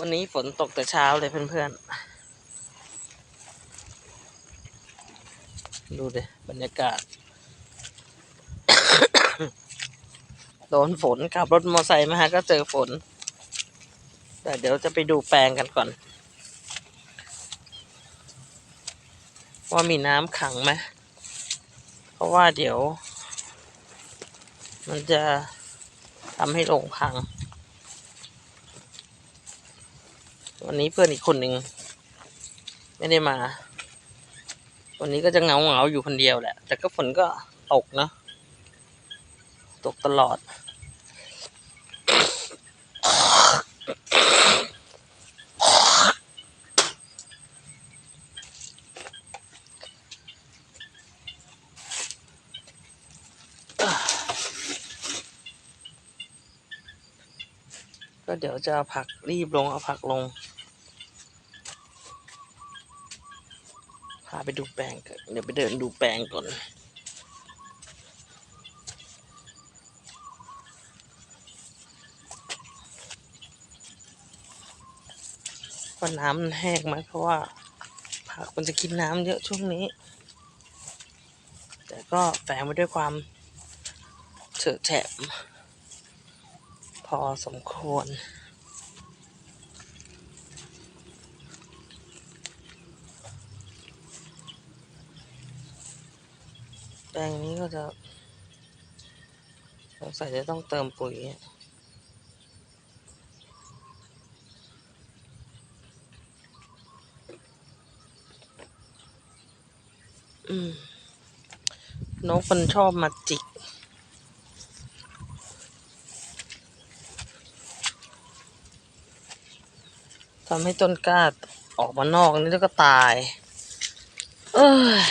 วันนี้ฝนตกแต่เช้าเลยเพื่อนๆ ดูดิบรรยากาศ โดนฝนขับรถมอเตอร์ไซค์มาฮะก็เจอฝน แต่เดี๋ยวจะไปดูแปลงกันก่อน ว่ามีน้ำขังไหม เพราะว่าเดี๋ยว มันจะทำให้โรงพัง วันนี้เพื่อนอีกคนหนึ่งไม่ได้มา วันนี้ก็จะเงาเงาอยู่คนเดียวแหละ แต่ก็ฝนก็ตกเนอะตกตลอด ก็เดี๋ยวจะเอาผักรีบลงเอาผักลงาไปดูแปลงกันเดี๋ยวไปเดินดูแปลงก่อนว่าน้ำแห้งไหมเพราะว่าผักมันจะกินน้ำเยอะช่วงนี้ แต่ก็แฝงไปด้วยความเฉอะแฉะพอสมควร แปลงนี้ก็จะสงสัยจะต้องเติมปุ๋ยอะอืมนกมันชอบมาจิก ทำให้ต้นกล้าออกมานอกนี่แล้วก็ตาย เอ้ย